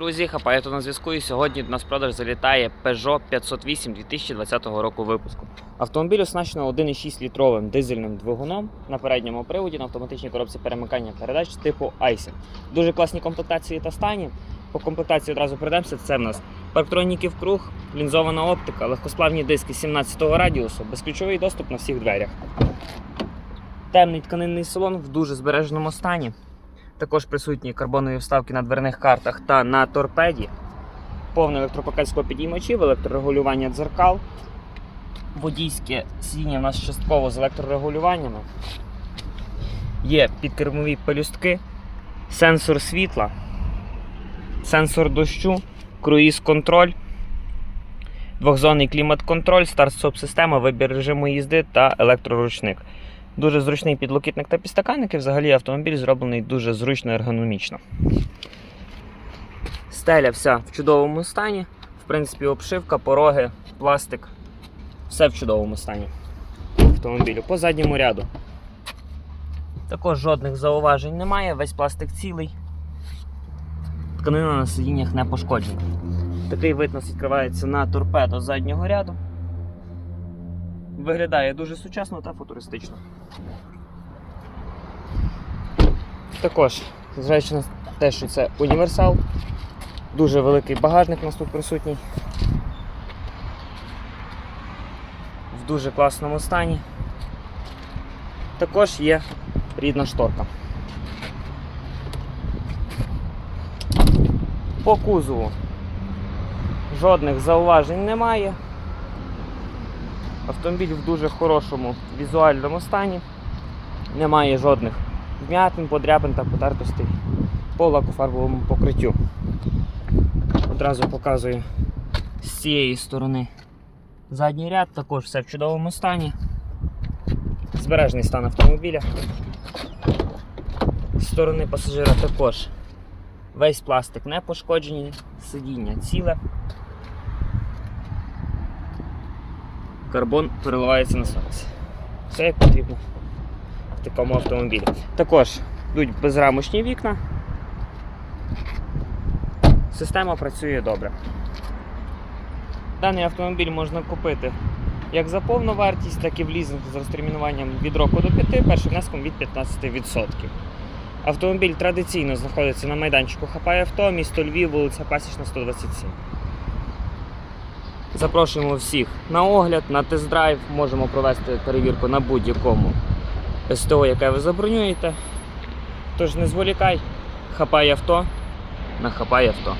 Друзі, хапаєто на зв'язку і сьогодні до нас продаж залітає Peugeot 508 2020 року випуску. Автомобіль оснащено 1,6 літровим дизельним двигуном на передньому приводі на автоматичній коробці перемикання передач типу ISIN. Дуже класні комплектації та стані. По комплектації одразу пройдемося. Це в нас парктроніки в круг, лінзована оптика, легкосплавні диски 17-го радіусу, безключовий доступ на всіх дверях. Темний тканинний салон в дуже збереженому стані. Також присутні карбонові вставки на дверних картах та на торпеді. Повне електропакет склопідіймачів, електрорегулювання дзеркал. Водійське сидіння у нас частково з електрорегулюваннями. Є підкермові пелюстки, сенсор світла, сенсор дощу, круїз-контроль, двохзонний клімат-контроль, старт-стоп-система, вибір режиму їзди та електроручник. Дуже зручний підлокітник та підстаканники. Взагалі автомобіль зроблений дуже зручно ергономічно. Стеля вся в чудовому стані. В принципі, обшивка, пороги, пластик. Все в чудовому стані автомобілю. По задньому ряду. Також жодних зауважень немає, весь пластик цілий. Тканина на сидіннях не пошкоджена. Такий вид нас відкривається на торпедо заднього ряду. Виглядає дуже сучасно та футуристично. Також, зважаючи на те, що це універсал, дуже великий багажник у нас тут присутній. В дуже класному стані. Також є рідна шторка. По кузову жодних зауважень немає. Автомобіль в дуже хорошому візуальному стані. Немає жодних вмятин, подряпин та потертостей по лакофарбовому покриттю. Одразу показую з цієї сторони задній ряд, також все в чудовому стані. Збережний стан автомобіля. З сторони пасажира також весь пластик не пошкоджений, сидіння ціле. Карбон переливається на сонці. Все як потрібно в такому автомобілі. Також йдуть безрамочні вікна. Система працює добре. Даний автомобіль можна купити як за повну вартість, так і в лізинг з розтермінуванням від року до 5, першим внеском від 15%. Автомобіль традиційно знаходиться на майданчику Хапай авто, місто Львів, вулиця Пасічна, 127. Запрошуємо всіх на огляд, на тест-драйв. Можемо провести перевірку на будь-якому СТО, яке ви забронюєте. Тож не зволікай, хапай авто, нахапай авто.